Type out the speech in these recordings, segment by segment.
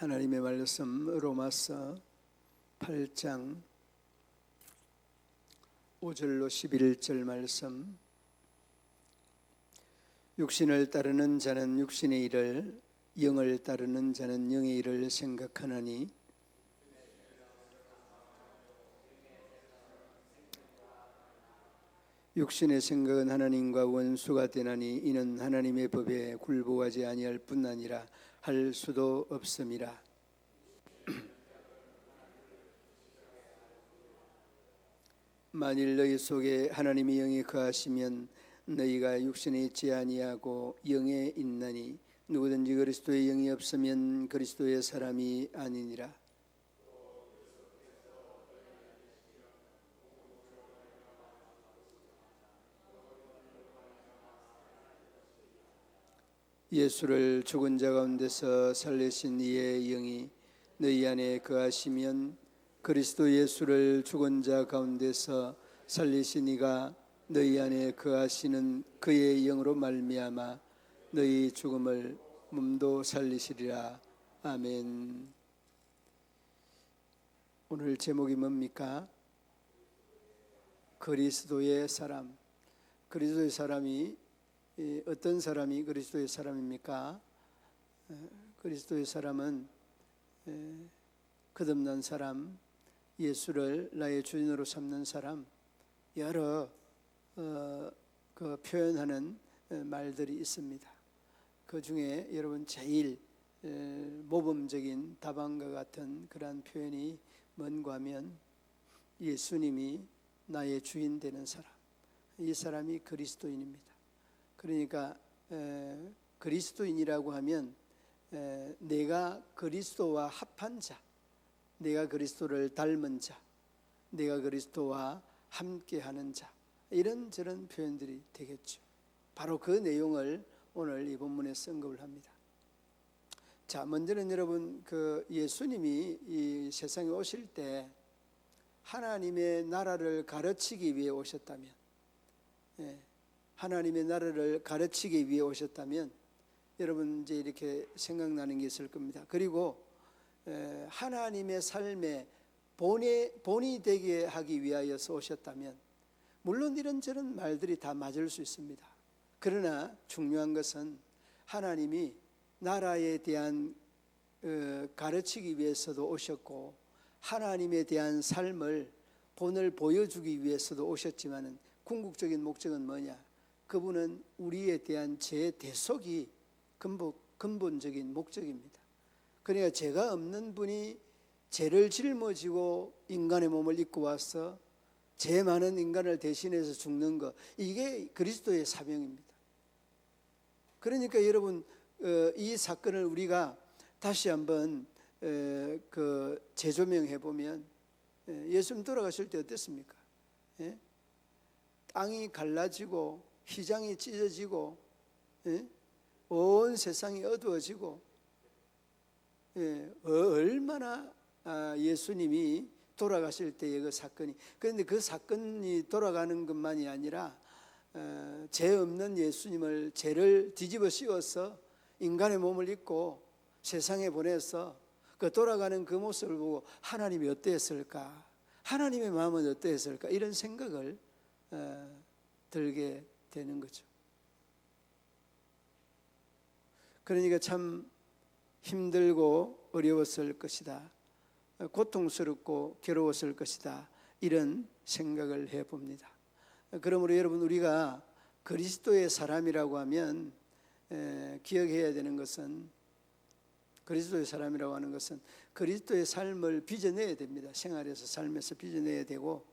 하나님의 말씀 로마서 8장 5절로 11절 말씀. 육신을 따르는 자는 육신의 일을 영을 따르는 자는 영의 일을 생각하나니 육신의 생각은 하나님과 원수가 되나니 이는 하나님의 법에 굴복하지 아니할 뿐 아니라 할 수도 없음이라. 만일 너희 속에 하나님의 영이 거하시면 너희가 육신에 있지 아니하고 영에 있나니 누구든지 그리스도의 영이 없으면 그리스도의 사람이 아니니라. 예수를 죽은 자 가운데서 살리신 이의 영이 너희 안에 거하시면 그리스도 예수를 죽은 자 가운데서 살리신 이가 너희 안에 거하시는 그의 영으로 말미암아 너희 죽음을 몸도 살리시리라 아멘. 오늘 제목이 뭡니까? 그리스도의 사람. 그리스도의 사람이 이 어떤 사람이 그리스도의 사람입니까? 에, 그리스도의 사람은 에, 거듭난 사람, 예수를 나의 주인으로 삼는 사람, 여러 어, 그 표현하는 에, 말들이 있습니다. 그 중에 여러분 제일 에, 모범적인 답안과 같은 그러한 표현이 뭔가 하면 예수님이 나의 주인 되는 사람, 이 사람이 그리스도인입니다. 그러니까 에, 그리스도인이라고 하면 에, 내가 그리스도와 합한 자, 내가 그리스도를 닮은 자, 내가 그리스도와 함께하는 자 이런 저런 표현들이 되겠죠. 바로 그 내용을 오늘 이 본문에 언급을 합니다. 자, 먼저는 여러분 그 예수님이 이 세상에 오실 때 하나님의 나라를 가르치기 위해 오셨다면, 예, 하나님의 나라를 가르치기 위해 오셨다면 여러분 이제 이렇게 생각나는 게 있을 겁니다. 그리고 에, 하나님의 삶의 본이, 본이 되게 하기 위하여서 오셨다면 물론 이런저런 말들이 다 맞을 수 있습니다. 그러나 중요한 것은 하나님이 나라에 대한 어, 가르치기 위해서도 오셨고 하나님에 대한 삶을 본을 보여주기 위해서도 오셨지만은 궁극적인 목적은 뭐냐? 그분은 우리에 대한 제 대속이 근본, 근본 적인 목적입니다. 그러니까 죄가 없는 분이 죄를 짊어지고 인간의 몸을 입고 와서 죄 많은 인간을 대신해서 죽는 것 이게 그리스도의 사명입니다. 그러니까 여러분 어, 이 사건을 우리가 다시 한번 그 재조명해 보면 예수님 돌아가실 때 어땠습니까? 예? 땅이 갈라지고 휘장이 찢어지고 예? 온 세상이 어두워지고 예, 어, 얼마나 아, 예수님이 돌아가실 때의 그 사건이. 그런데 그 사건이 돌아가는 것만이 아니라 어, 죄 없는 예수님을 죄를 뒤집어 씌워서 인간의 몸을 입고 세상에 보내서 그 돌아가는 그 모습을 보고 하나님이 어땠을까? 하나님의 마음은 어땠을까? 이런 생각을 어, 들게 되는 거죠. 그러니까 참 힘들고 어려웠을 것이다. 고통스럽고 괴로웠을 것이다. 이런 생각을 해 봅니다. 그러므로 여러분 우리가 그리스도의 사람이라고 하면 기억해야 되는 것은 그리스도의 사람이라고 하는 것은 그리스도의 삶을 빚어내야 됩니다. 생활에서 삶에서 빚어내야 되고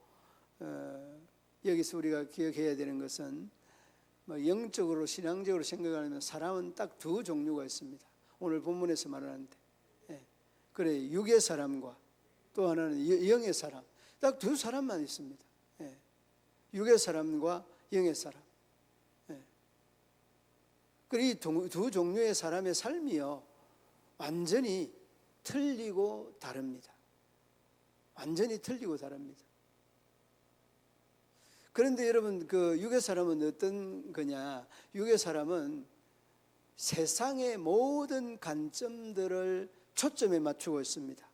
어, 여기서 우리가 기억해야 되는 것은 뭐 영적으로 신앙적으로 생각하면 사람은 딱 두 종류가 있습니다. 오늘 본문에서 말하는데 예. 그래 육의 사람과 또 하나는 영의 사람 딱 두 사람만 있습니다. 예. 육의 사람과 영의 사람. 예. 그리고 두 종류의 사람의 삶이요 완전히 틀리고 다릅니다. 완전히 틀리고 다릅니다. 그런데 여러분 그 육의 사람은 어떤 거냐? 육의 사람은 세상의 모든 관점들을 초점에 맞추고 있습니다.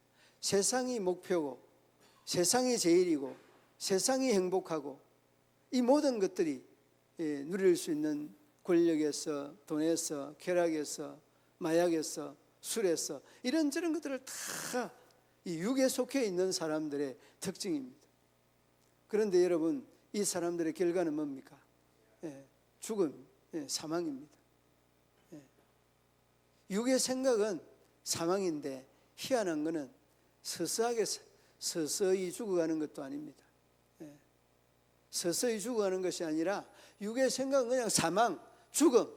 세상이 목표고 세상이 제일이고 세상이 행복하고 이 모든 것들이 예, 누릴 수 있는 권력에서 돈에서 쾌락에서 마약에서 술에서 이런저런 것들을 다 이 육에 속해 있는 사람들의 특징입니다. 그런데 여러분 이 사람들의 결과는 뭡니까? 예, 죽음, 예, 사망입니다. 예. 육의 생각은 사망인데 희한한 것은 서서하게 서서히 죽어가는 것도 아닙니다. 예. 서서히 죽어가는 것이 아니라 육의 생각은 그냥 사망, 죽음.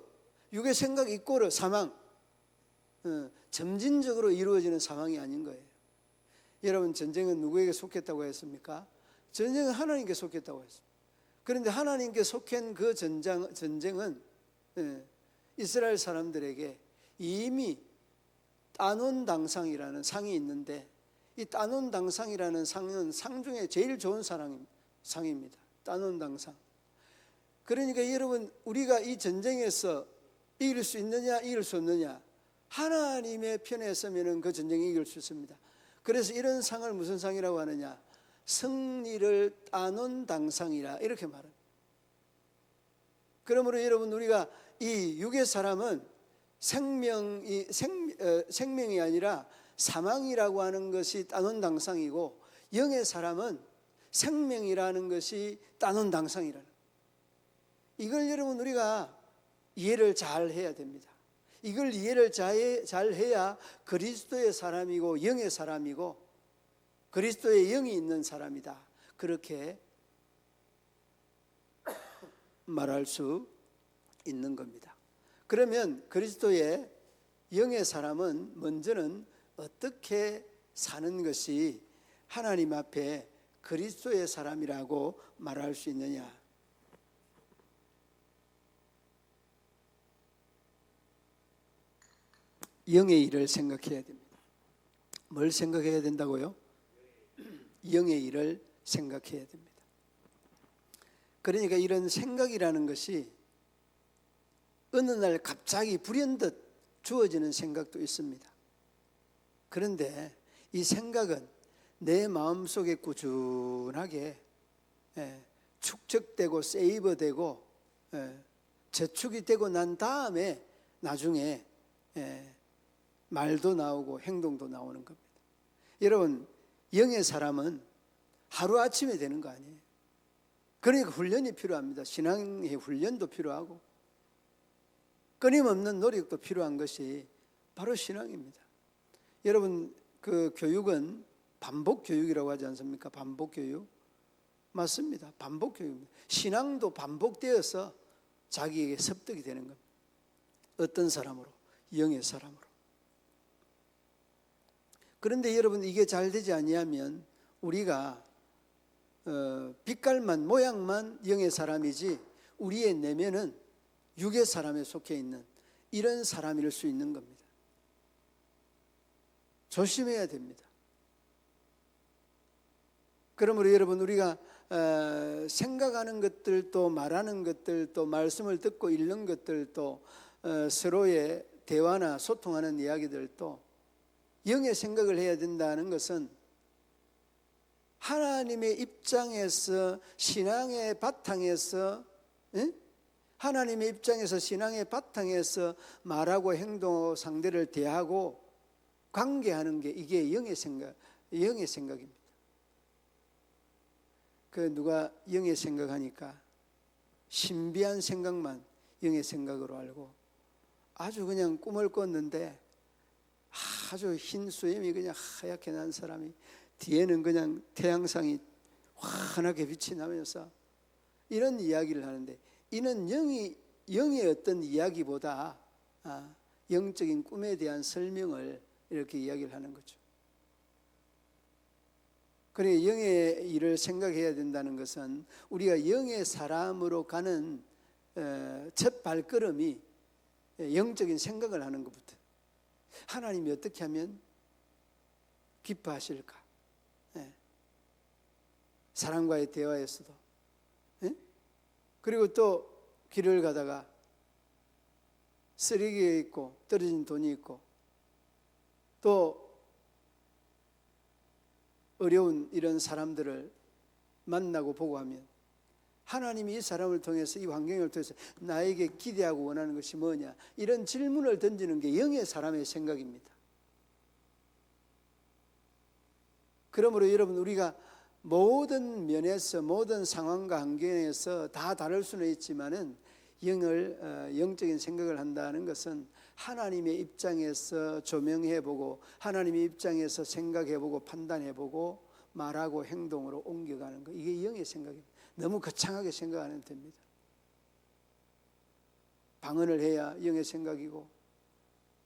육의 생각 이꼬르 사망. 어, 점진적으로 이루어지는 사망이 아닌 거예요. 여러분 전쟁은 누구에게 속했다고 했습니까? 전쟁은 하나님께 속했다고 했습니다. 그런데 하나님께 속한 그 전장, 전쟁은 예, 이스라엘 사람들에게 이미 따논 당상이라는 상이 있는데 이 따논 당상이라는 상은 상 중에 제일 좋은 상입니다. 따논 당상. 그러니까 여러분 우리가 이 전쟁에서 이길 수 있느냐 이길 수 없느냐 하나님의 편에 서면은 그 전쟁이 이길 수 있습니다. 그래서 이런 상을 무슨 상이라고 하느냐? 승리를 따놓은 당상이라 이렇게 말합니다. 그러므로 여러분 우리가 이 육의 사람은 생명이 생, 어, 생명이 아니라 사망이라고 하는 것이 따놓은 당상이고 영의 사람은 생명이라는 것이 따놓은 당상이라는 이걸 여러분 우리가 이해를 잘 해야 됩니다. 이걸 이해를 잘 해야 그리스도의 사람이고 영의 사람이고 그리스도의 영이 있는 사람이다. 그렇게 말할 수 있는 겁니다. 그러면 그리스도의 영의 사람은 먼저는 어떻게 사는 것이 하나님 앞에 그리스도의 사람이라고 말할 수 있느냐? 영의 일을 생각해야 됩니다. 뭘 생각해야 된다고요? 영의 일을 생각해야 됩니다. 그러니까 이런 생각이라는 것이 어느 날 갑자기 불현듯 주어지는 생각도 있습니다. 그런데 이 생각은 내 마음속에 꾸준하게 예, 축적되고 세이버되고 예, 저축이 되고 난 다음에 나중에 예, 말도 나오고 행동도 나오는 겁니다. 여러분, 영의 사람은 하루아침에 되는 거 아니에요. 그러니까 훈련이 필요합니다. 신앙의 훈련도 필요하고 끊임없는 노력도 필요한 것이 바로 신앙입니다. 여러분, 그 교육은 반복 교육이라고 하지 않습니까? 반복 교육. 맞습니다. 반복 교육입니다. 신앙도 반복되어서 자기에게 습득이 되는 겁니다. 어떤 사람으로? 영의 사람으로. 그런데 여러분 이게 잘 되지 아니하면 우리가 어, 빛깔만 모양만 영의 사람이지 우리의 내면은 육의 사람에 속해 있는 이런 사람일 수 있는 겁니다. 조심해야 됩니다. 그러므로 여러분 우리가 어, 생각하는 것들도 말하는 것들도 말씀을 듣고 읽는 것들도 어, 서로의 대화나 소통하는 이야기들도 영의 생각을 해야 된다는 것은 하나님의 입장에서 신앙의 바탕에서 에? 하나님의 입장에서 신앙의 바탕에서 말하고 행동 상대를 대하고 관계하는 게 이게 영의 생각, 영의 생각입니다. 그 누가 영의 생각하니까 신비한 생각만 영의 생각으로 알고 아주 그냥 꿈을 꿨는데 아주 흰 수염이 그냥 하얗게 난 사람이 뒤에는 그냥 태양상이 환하게 빛이 나면서 이런 이야기를 하는데 이는 영이 영의 어떤 이야기보다 아, 영적인 꿈에 대한 설명을 이렇게 이야기를 하는 거죠. 그러니 영의 일을 생각해야 된다는 것은 우리가 영의 사람으로 가는 어, 첫 발걸음이 영적인 생각을 하는 것부터 하나님이 어떻게 하면 기뻐하실까? 예. 사람과의 대화에서도. 예? 그리고 또 길을 가다가 쓰레기에 있고 떨어진 돈이 있고 또 어려운 이런 사람들을 만나고 보고 하면 하나님이 이 사람을 통해서 이 환경을 통해서 나에게 기대하고 원하는 것이 뭐냐 이런 질문을 던지는 게 영의 사람의 생각입니다. 그러므로 여러분 우리가 모든 면에서 모든 상황과 환경에서 다 다를 수는 있지만은 영을 어, 영적인 생각을 한다는 것은 하나님의 입장에서 조명해 보고 하나님의 입장에서 생각해 보고 판단해 보고 말하고 행동으로 옮겨가는 거 이게 영의 생각입니다. 너무 거창하게 생각하면 됩니다. 방언을 해야 영의 생각이고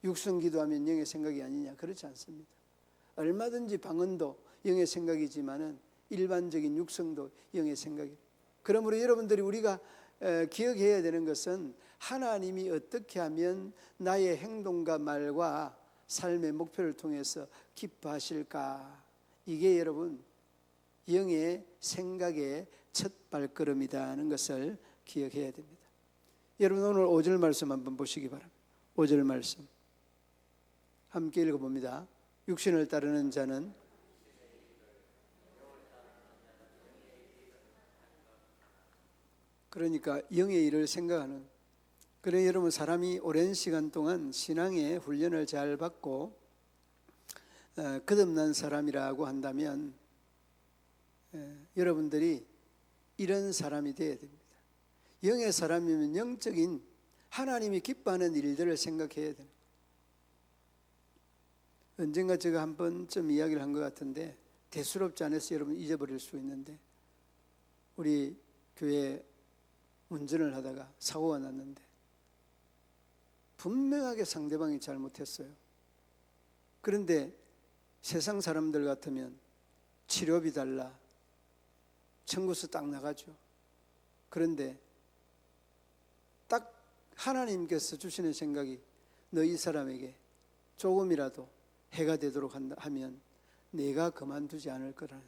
육성 기도하면 영의 생각이 아니냐 그렇지 않습니다. 얼마든지 방언도 영의 생각이지만은 일반적인 육성도 영의 생각이. 그러므로 여러분들이 우리가 에, 기억해야 되는 것은 하나님이 어떻게 하면 나의 행동과 말과 삶의 목표를 통해서 기뻐하실까? 이게 여러분 영의 생각의 첫 발걸음이다는 것을 기억해야 됩니다. 여러분 오늘 5절 말씀 한번 보시기 바랍니다. 5절 말씀 함께 읽어봅니다. 육신을 따르는 자는 그러니까 영의 일을 생각하는 그래 여러분 사람이 오랜 시간 동안 신앙의 훈련을 잘 받고 어, 거듭난 사람이라고 한다면 에, 여러분들이 이런 사람이 되어야 됩니다. 영의 사람이면 영적인 하나님이 기뻐하는 일들을 생각해야 됩니다. 언젠가 제가 한 번쯤 이야기를 한 것 같은데 대수롭지 않아서 여러분 잊어버릴 수 있는데 우리 교회 운전을 하다가 사고가 났는데 분명하게 상대방이 잘못했어요. 그런데 세상 사람들 같으면 치료비 달라 청구서 딱 나가죠. 그런데 딱 하나님께서 주시는 생각이 너이 사람에게 조금이라도 해가 되도록 한다 하면 내가 그만두지 않을 거라는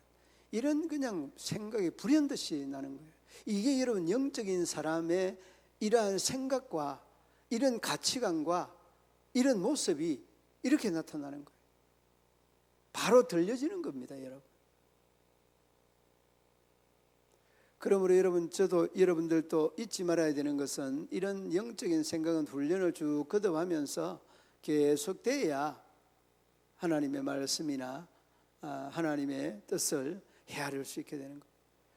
이런 그냥 생각이 불현듯이 나는 거예요. 이게 여러분 영적인 사람의 이러한 생각과 이런 가치관과 이런 모습이 이렇게 나타나는 거예요. 바로 들려지는 겁니다, 여러분. 그러므로 여러분 저도 여러분들도 잊지 말아야 되는 것은 이런 영적인 생각은 훈련을 쭉 거듭하면서 계속돼야 하나님의 말씀이나 아, 하나님의 뜻을 헤아릴 수 있게 되는 것.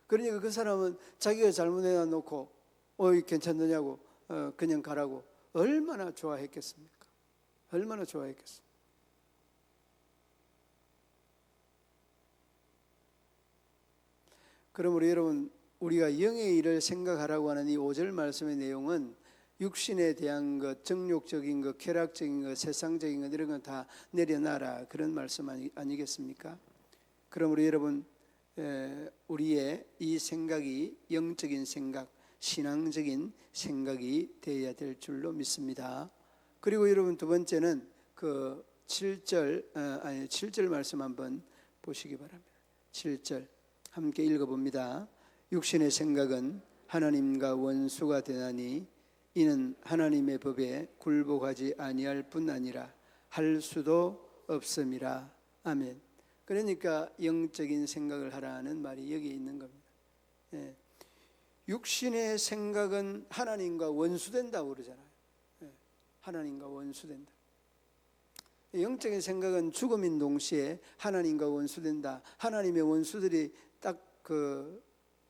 그러니까 그 사람은 자기가 잘못해 놓고 어이 괜찮느냐고 어, 그냥 가라고 얼마나 좋아했겠습니까? 얼마나 좋아했겠습니까? 그러므로 여러분 우리가 영의 일을 생각하라고 하는 이 5절 말씀의 내용은 육신에 대한 것, 정욕적인 것, 쾌락적인 것, 세상적인 것 이런 건 다 내려놔라 그런 말씀 아니, 아니겠습니까? 그러므로 여러분 우리의 이 생각이 영적인 생각, 신앙적인 생각이 되어야 될 줄로 믿습니다. 그리고 여러분 두 번째는 그 7절 어, 아니 7절 말씀 한번 보시기 바랍니다. 7절 함께 읽어 봅니다. 육신의 생각은 하나님과 원수가 되나니 이는 하나님의 법에 굴복하지 아니할 뿐 아니라 할 수도 없음이라. 아멘. 그러니까 영적인 생각을 하라는 말이 여기 있는 겁니다. 예. 육신의 생각은 하나님과 원수된다고 그러잖아요. 예. 하나님과 원수된다. 영적인 생각은 죽음인 동시에 하나님과 원수된다. 하나님의 원수들이 딱 그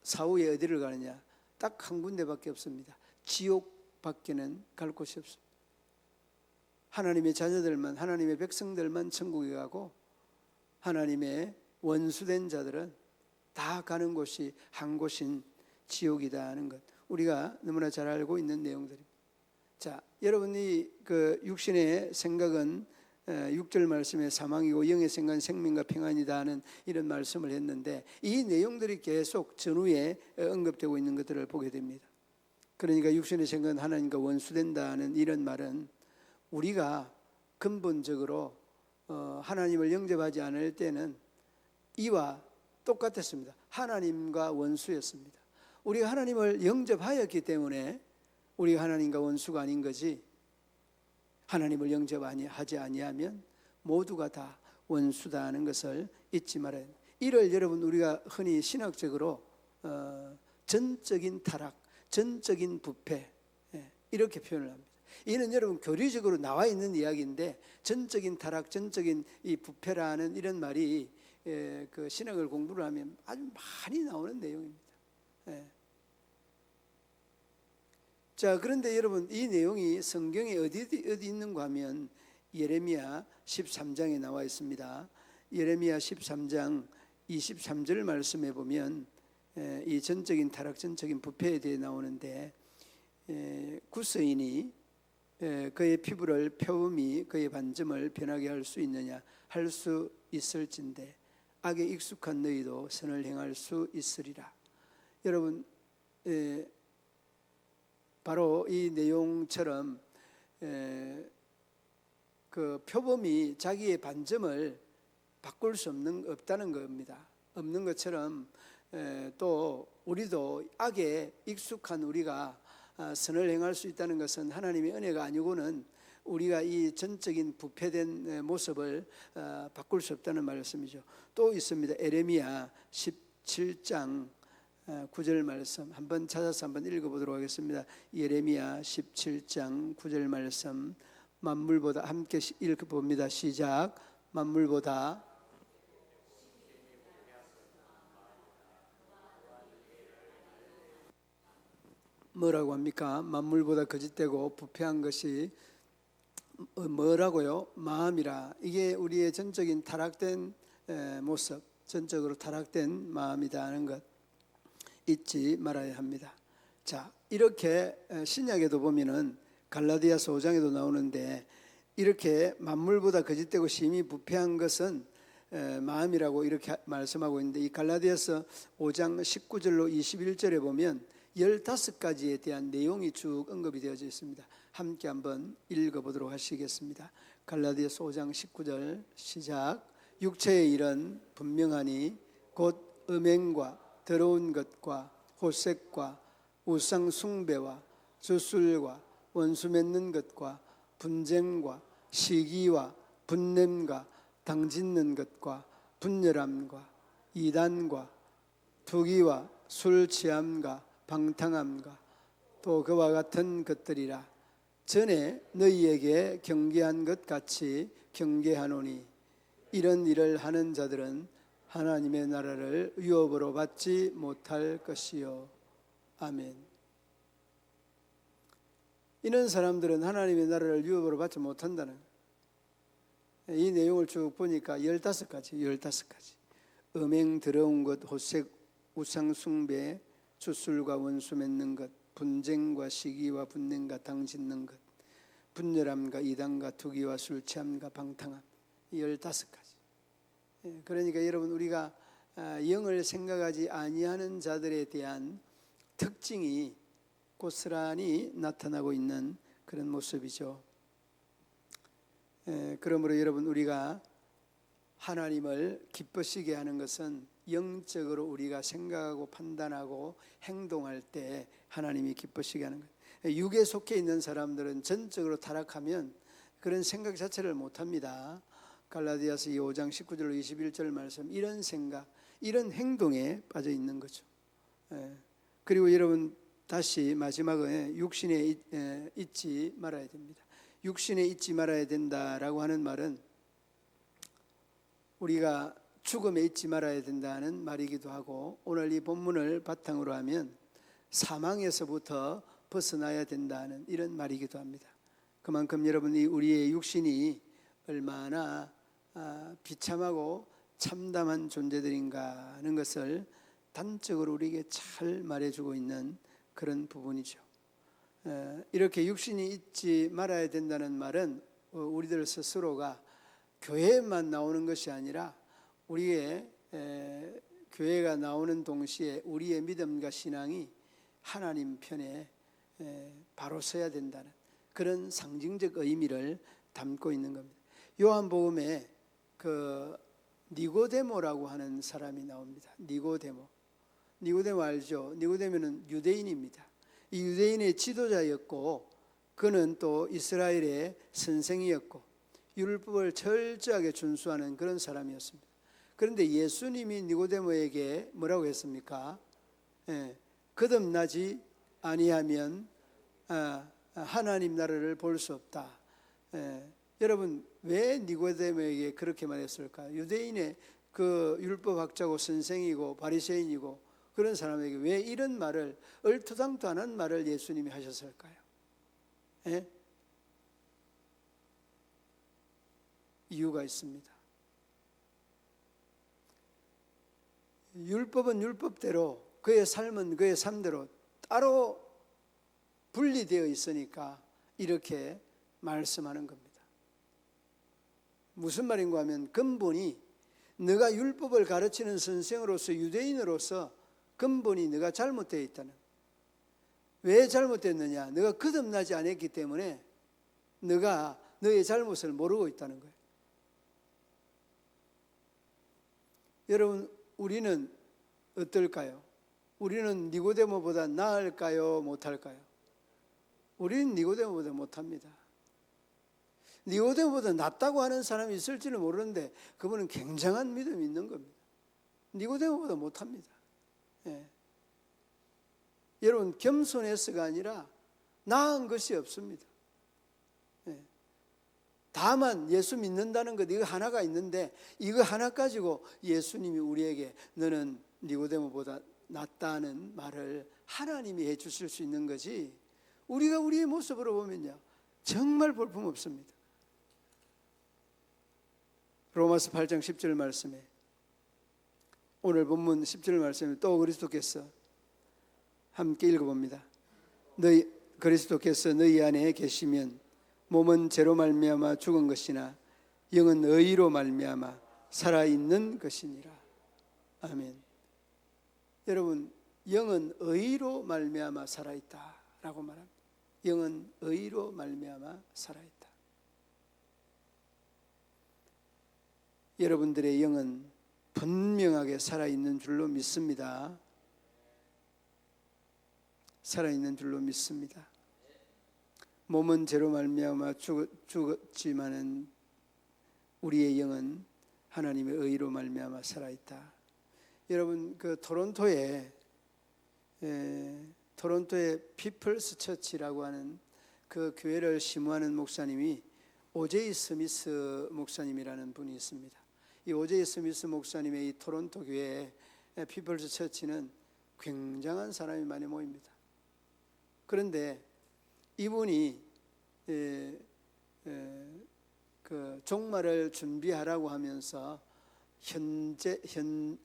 사후에 어디를 가느냐? 딱 한 군데밖에 없습니다. 지옥 밖에는 갈 곳이 없습니다. 하나님의 자녀들만 하나님의 백성들만 천국에 가고 하나님의 원수된 자들은 다 가는 곳이 한 곳인 지옥이다 하는 것 우리가 너무나 잘 알고 있는 내용들입니다. 자, 여러분이 그 육신의 생각은 6절 말씀에 사망이고 영의 생각은 생명과 평안이다 하는 이런 말씀을 했는데 이 내용들이 계속 전후에 언급되고 있는 것들을 보게 됩니다. 그러니까 육신의 생각은 하나님과 원수된다는 이런 말은 우리가 근본적으로 어, 하나님을 영접하지 않을 때는 이와 똑같았습니다. 하나님과 원수였습니다. 우리가 하나님을 영접하였기 때문에 우리가 하나님과 원수가 아닌 거지. 하나님을 영접하지 아니하면 모두가 다 원수다 하는 것을 잊지 말아야 이를 여러분 우리가 흔히 신학적으로 어, 전적인 타락, 전적인 부패 예, 이렇게 표현을 합니다. 이는 여러분 교리적으로 나와 있는 이야기인데 전적인 타락, 전적인 이 부패라는 이런 말이 예, 그 신학을 공부를 하면 아주 많이 나오는 내용입니다. 예. 자 그런데 여러분 이 내용이 성경에 어디 어디 있는가 하면 예레미야 13장에 나와 있습니다. 예레미야 13장 23절 말씀에 보면 에, 이 전적인 타락, 전적인 부패에 대해 나오는데 에, 그의 피부를 표음이 그의 반점을 변하게 할 수 있느냐 할 수 있을진데 악에 익숙한 너희도 선을 행할 수 있으리라. 여러분 에, 바로 이 내용처럼 에, 그 표범이 자기의 반점을 바꿀 수 없는 없다는 겁니다. 없는 것처럼 에, 또 우리도 악에 익숙한 우리가 아, 선을 행할 수 있다는 것은 하나님의 은혜가 아니고는 우리가 이 전적인 부패된 에, 모습을 아, 바꿀 수 없다는 말씀이죠. 또 있습니다. 에레미야 17장 9절 말씀 한번 찾아서 한번 읽어보도록 하겠습니다. 예레미야 17장 9절 말씀 만물보다 함께 시- 읽어봅니다. 시작 만물보다 뭐라고 합니까? 만물보다 거짓되고 부패한 것이 어, 뭐라고요? 마음이라. 이게 우리의 전적인 타락된 에, 모습, 전적으로 타락된 마음이다 하는 것 잊지 말아야 합니다. 자, 이렇게 에, 신약에도 보면은 갈라디아서 5장에도 나오는데 이렇게 만물보다 거짓되고 심히 부패한 것은 에, 마음이라고 이렇게 말씀하고 있는데 이 갈라디아서 5장 19절로 21절에 보면 15가지에 대한 내용이 쭉 언급이 되어져 있습니다. 함께 한번 읽어보도록 하시겠습니다. 갈라디아서 5장 19절 시작 육체의 일은 분명하니 곧 음행과 더러운 것과 호색과 우상 숭배와 주술과 원수 맺는 것과 분쟁과 시기와 분냄과 당짓는 것과 분열함과 이단과 투기와 술 취함과 방탕함과 또 그와 같은 것들이라. 전에 너희에게 경계한 것 같이 경계하노니 이런 일을 하는 자들은 하나님의 나라를 유업으로 받지 못할 것이요 아멘. 이런 사람들은 하나님의 나라를 유업으로 받지 못한다는. 이 내용을 쭉 보니까 15가지, 15가지. 음행, 더러운 것, 호색, 우상 숭배, 주술과 원수 맺는 것, 분쟁과 시기와 분냉과 당짓는 것, 분열함과 이단과 투기와 술 취함과 방탕함. 이 15가지. 예, 그러니까 여러분 우리가 아, 영을 생각하지 아니하는 자들에 대한 특징이 고스란히 나타나고 있는 그런 모습이죠. 에, 그러므로 여러분 우리가 하나님을 기쁘시게 하는 것은 영적으로 우리가 생각하고 판단하고 행동할 때 하나님이 기쁘시게 하는 것. 육에 속해 있는 사람들은 전적으로 타락하면 그런 생각 자체를 못 합니다. 갈라디아서 5장 19절 21절 말씀 이런 생각, 이런 행동에 빠져 있는 거죠. 예. 그리고 여러분 다시 마지막에 육신에 있- 에, 있지 말아야 됩니다. 육신에 있지 말아야 된다라고 하는 말은 우리가 죽음에 있지 말아야 된다는 말이기도 하고 오늘 이 본문을 바탕으로 하면 사망에서부터 벗어나야 된다는 이런 말이기도 합니다. 그만큼 여러분 이 우리의 육신이 얼마나 아, 비참하고 참담한 존재들인가 하는 것을 단적으로 우리에게 잘 말해주고 있는 그런 부분이죠. 에, 이렇게 육신이 있지 말아야 된다는 말은 어, 우리들 스스로가 교회만 나오는 것이 아니라 우리의 에, 교회가 나오는 동시에 우리의 믿음과 신앙이 하나님 편에 에, 바로 서야 된다는 그런 상징적 의미를 담고 있는 겁니다. 요한복음에 그 니고데모라고 하는 사람이 나옵니다. 니고데모. 니고데모 알죠? 니고데모는 유대인입니다. 이 유대인의 지도자였고 그는 또 이스라엘의 선생이었고 율법을 철저하게 준수하는 그런 사람이었습니다. 그런데 예수님이 니고데모에게 뭐라고 했습니까? 예, 거듭나지 아니하면 아, 하나님 나라를 볼 수 없다. 예, 여러분 왜 니고데모에게 그렇게 말했을까? 유대인의 그 율법학자고 선생이고 바리새인이고 그런 사람에게 왜 이런 말을 얼토당토 않은 말을 예수님이 하셨을까요? 예? 이유가 있습니다. 율법은 율법대로 그의 삶은 그의 삶대로 따로 분리되어 있으니까 이렇게 말씀하는 겁니다. 무슨 말인가 하면 근본이 네가 율법을 가르치는 선생으로서 유대인으로서 근본이 네가 잘못되어 있다는 왜 잘못됐느냐? 네가 거듭나지 않았기 때문에 네가 너의 잘못을 모르고 있다는 거예요. 여러분 우리는 어떨까요? 우리는 니고데모보다 나을까요? 못할까요? 우리는 니고데모보다 못합니다. 니고데모보다 낫다고 하는 사람이 있을지는 모르는데 그분은 굉장한 믿음이 있는 겁니다. 니고데모보다 못합니다. 예. 여러분 겸손해서가 아니라 나은 것이 없습니다. 예. 다만 예수 믿는다는 것 이거 하나가 있는데 이거 하나 가지고 예수님이 우리에게 너는 니고데모보다 낫다는 말을 하나님이 해 주실 수 있는 거지 우리가 우리의 모습으로 보면요 정말 볼품 없습니다. 로마서 8장 10절 말씀에 오늘 본문 10절 말씀에 또 그리스도께서 함께 읽어봅니다. 너희 그리스도께서 너희 안에 계시면 몸은 죄로 말미암아 죽은 것이나 영은 의로 말미암아 살아 있는 것이니라. 아멘. 여러분 영은 의로 말미암아 살아 있다라고 말합니다. 영은 의로 말미암아 살아 있다. 여러분들의 영은 분명하게 살아 있는 줄로 믿습니다. 살아 있는 줄로 믿습니다. 몸은 죄로 말미암아 죽었지만은 우리의 영은 하나님의 의로 말미암아 살아 있다. 여러분 그 토론토에 에, 토론토의 피플스 처치라고 하는 그 교회를 심무하는 목사님이 오제이 스미스 목사님이라는 분이 있습니다. 이 오제이 스미스 목사님의 이 토론토 교회 피플스 처치는 굉장한 사람이 많이 모입니다. 그런데 이분이 에, 에, 그 종말을 준비하라고 하면서 현재 현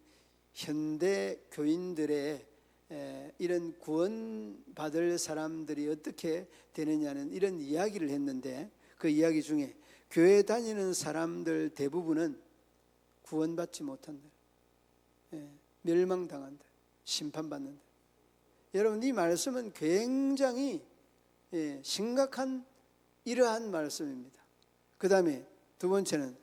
현대 교인들의 에, 이런 구원 받을 사람들이 어떻게 되느냐는 이런 이야기를 했는데 그 이야기 중에 교회 다니는 사람들 대부분은 구원받지 못한다. 예, 멸망당한다. 심판받는다. 여러분 이 말씀은 굉장히 예, 심각한 이러한 말씀입니다. 그 다음에 두 번째는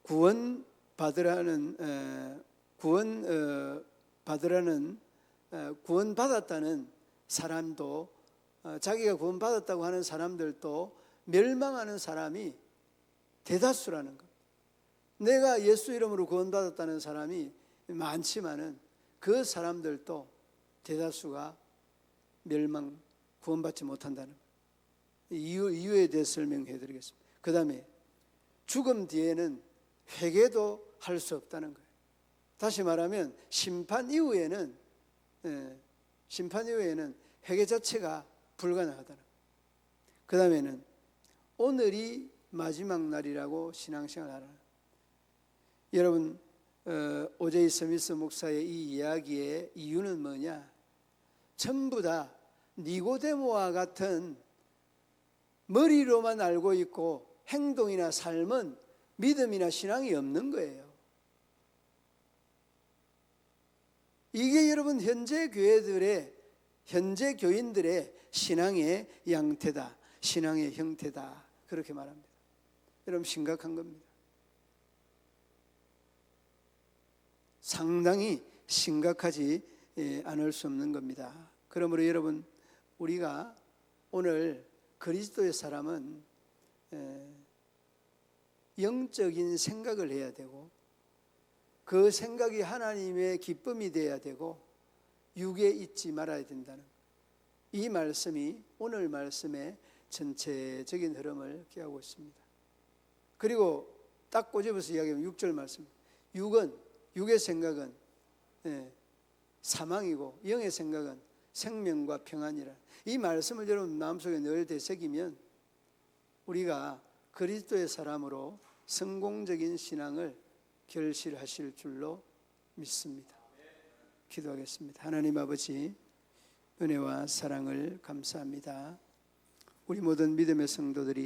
구원 받으라는 에, 구원 어, 받으라는 어, 구원 받았다는 사람도 어, 자기가 구원 받았다고 하는 사람들도 멸망하는 사람이 대다수라는 것. 내가 예수 이름으로 구원 받았다는 사람이 많지만은 그 사람들도 대다수가 멸망 구원받지 못한다는 것. 이유 이유에 대해 설명해 드리겠습니다. 그다음에 죽음 뒤에는 회개도 할 수 없다는 거예요. 다시 말하면 심판 이후에는 예, 심판 이후에는 회개 자체가 불가능하다는. 그 다음에는 오늘이 마지막 날이라고 신앙생활 하라. 여러분 어, 오제이 스미스 목사의 이 이야기의 이유는 뭐냐? 전부 다 니고데모와 같은 머리로만 알고 있고 행동이나 삶은 믿음이나 신앙이 없는 거예요. 이게 여러분 현재 교회들의 현재 교인들의 신앙의 양태다. 신앙의 형태다. 그렇게 말합니다. 여러분 심각한 겁니다. 상당히 심각하지 예, 않을 수 없는 겁니다. 그러므로 여러분 우리가 오늘 그리스도의 사람은 영적인 생각을 해야 되고 그 생각이 하나님의 기쁨이 되어야 되고 육에 있지 말아야 된다는 이 말씀이 오늘 말씀의 전체적인 흐름을 기하고 있습니다. 그리고 딱 꼬집어서 이야기하면 6절 말씀. 육은 육의 생각은 예, 사망이고 영의 생각은 생명과 평안이라. 이 말씀을 여러분 마음속에 늘 되새기면 우리가 그리스도의 사람으로 성공적인 신앙을 결실하실 줄로 믿습니다. 기도하겠습니다. 하나님 아버지 은혜와 사랑을 감사합니다. 우리 모든 믿음의 성도들이